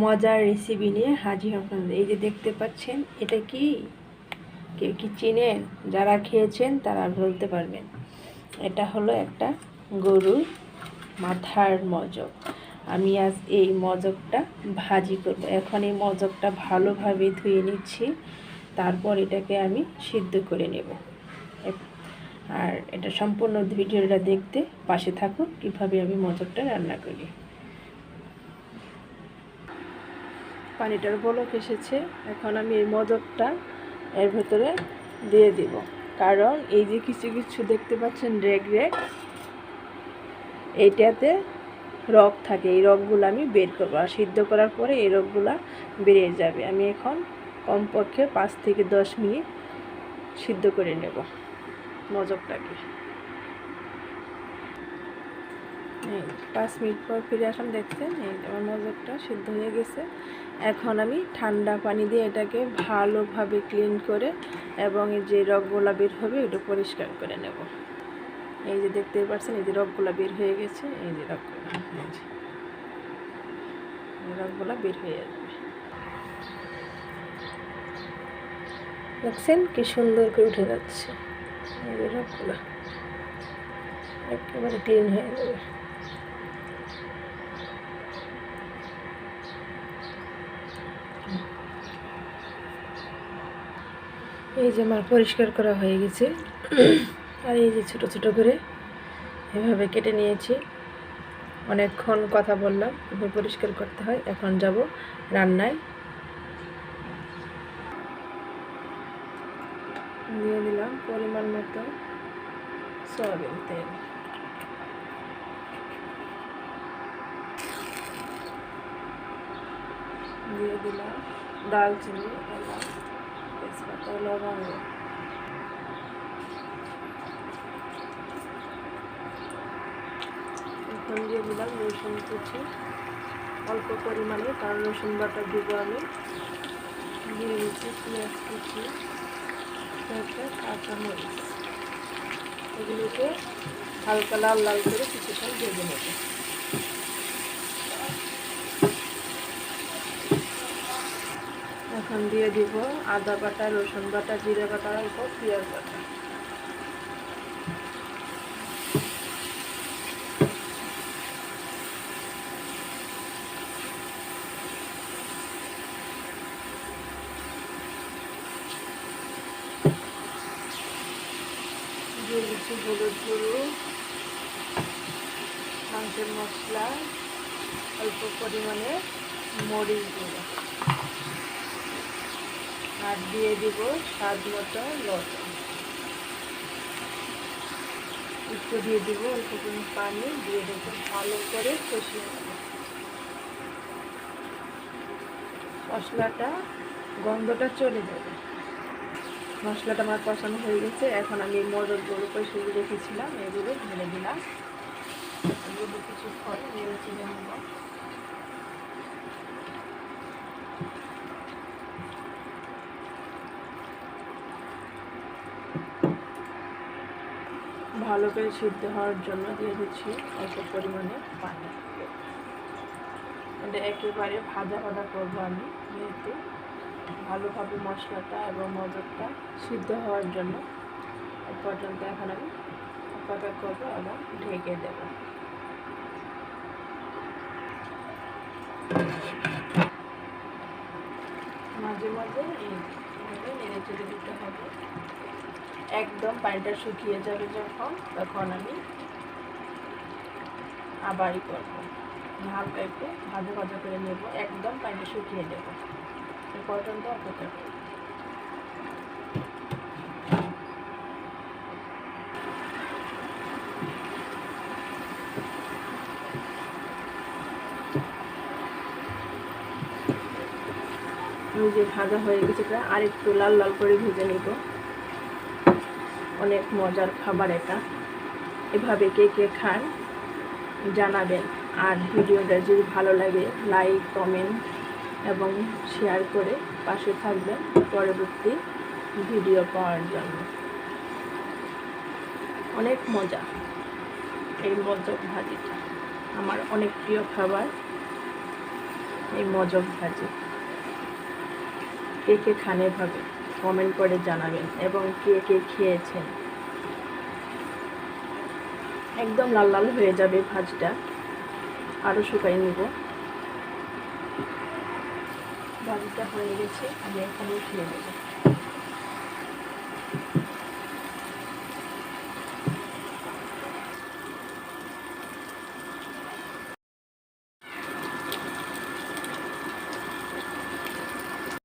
মজার রেসিপি নিয়ে হাজির আপনাদের। এই যে দেখতে পাচ্ছেন, এটা কি? কেউ কি চেনেন? যারা খেয়েছেন তারা বলতে পারবেন। এটা হলো একটা গরুর মাথার মজক। আমি আজ এই মজকটা ভাজি করব। এখন এই মজকটা ভালোভাবে ধুয়ে নিচ্ছি। তারপর এটাকে আমি সিদ্ধ করে নেব। আর এটা সম্পূর্ণ ভিডিওটা দেখতে পাশে থাকুন। কীভাবে আমি মজকটা রান্না করি। পানিটার বলক এসেছে। এখন আমি এই মদকটা এর ভেতরে দিয়ে দিব। কারণ এই যে কিছু কিছু দেখতে পাচ্ছেন রেগ রেগ, এইটাতে রগ থাকে। এই রগগুলো আমি বের করব আর সিদ্ধ করার পরে এই রগগুলা বেরিয়ে যাবে। আমি এখন কমপক্ষে পাঁচ থেকে দশ মিনিট সিদ্ধ করে নেব মজকটাকে এই পাঁচ মিনিট পর ফিরে আসলাম, দেখছেন? এই আমার মজকটা সিদ্ধ হয়ে গেছে। এখন আমি ঠান্ডা পানি দিয়ে এটাকে ভালোভাবে ক্লিন করে এবং এই যে রগগুলা বের হবে ওটা পরিষ্কার করে নেব। এই যে দেখতে পাচ্ছেন, এই যে রগগুলা বের হয়ে গেছে। এই যে রগগুলা রগগুলা বের হয়ে যাবে। দেখছেন কি সুন্দর করে উঠে যাচ্ছে। এই যে রগগুলা, একেবারে ক্লিন হয়ে যাবে। এই যে আমার পরিষ্কার করা হয়ে গেছে। আর এই যে ছোট ছোট করে এভাবে কেটে নিয়েছি। অনেকক্ষণ কথা বললাম এভাবে পরিষ্কার করতে হয়। এখন যাব রান্নায়। দিয়ে দিলাম পরিমাণ মতো সয়াবিন তেল। দিয়ে দিলাম দালচিনি এলাচ। তেজপাতা লবঙ্গ এখন দিয়ে দিলাম রসুন কুচি। অল্প পরিমাণে, কারণ রসুন বাটা দিব আমি। দিয়ে দিচ্ছি পেঁয়াজ কুচি একটা কাঁচা মরিচ এগুলোকে হালকা লাল লাল করে কিছুক্ষণ ভেজে নেব। এখন দিয়ে দিব, আদা বাটা, রসুন বাটা, জিরে বাটা, অল্প পেঁয়াজ বাটা। হলুদ গুঁড়ো, মাংসের মশলা, অল্প পরিমাণে মরিচ গুঁড়ো। আর দিয়ে দিব, স্বাদ মতো লবণ। একটু দিয়ে দিব অল্প পরিমাণ পানি, দিয়ে দেবো ভালো করে কষিয়ে নেব। মশলাটা, গন্ধটা চলে যাবে। মশলাটা আমার কষানো হয়ে গেছে, এখন আমি এই মদতগুলো কষিয়ে রেখেছিলাম, এগুলো ঢেলে দিলাম। এগুলো কিছুক্ষণ নেড়ে চেড়ে নেব ভালো করে সিদ্ধ হওয়ার জন্য দিয়ে দিচ্ছি অল্প পরিমাণে পানি। এটা একেবারে ভাজা ভাজা করব আমি, যেহেতু ভালোভাবে মশলাটা এবং মজুরটা সিদ্ধ হওয়ার জন্য পর্যন্ত এখন আমি অপেক্ষা করব এবং ঢেকে দেব। মাঝে মাঝে নেড়ে চেড়ে দিতে হবে। একদম পানিটা শুকিয়ে যাবে যখন, তখন আমি আবারই করব। হালকা একটু ভাজা ভাজা করে নেব, একদম পানিটা শুকিয়ে এ পর্যন্ত অপেক্ষা করব। যে ভাজা হয়ে গেছে আর একটু লাল লাল করে ভেজে নিব। অনেক মজার খাবার এটা। এভাবে কে কে খান জানাবেন। আর ভিডিওটা যদি ভালো লাগে লাইক কমেন্ট এবং শেয়ার করে পাশে থাকবেন পরবর্তী ভিডিও পাওয়ার জন্য। অনেক মজা এই মজক ভাজিটা। আমার অনেক প্রিয় খাবার এই মজক ভাজি। কে কে খানে ভাবে কমেন্ট করে জানাবেন এবং কে কে খেয়েছেন। একদম লাল লাল হয়ে যাবে ভাজটা। আরও শুকাই নেব। ভাজিটা হয়ে গেছে, আমি এখানে খেয়ে নেব।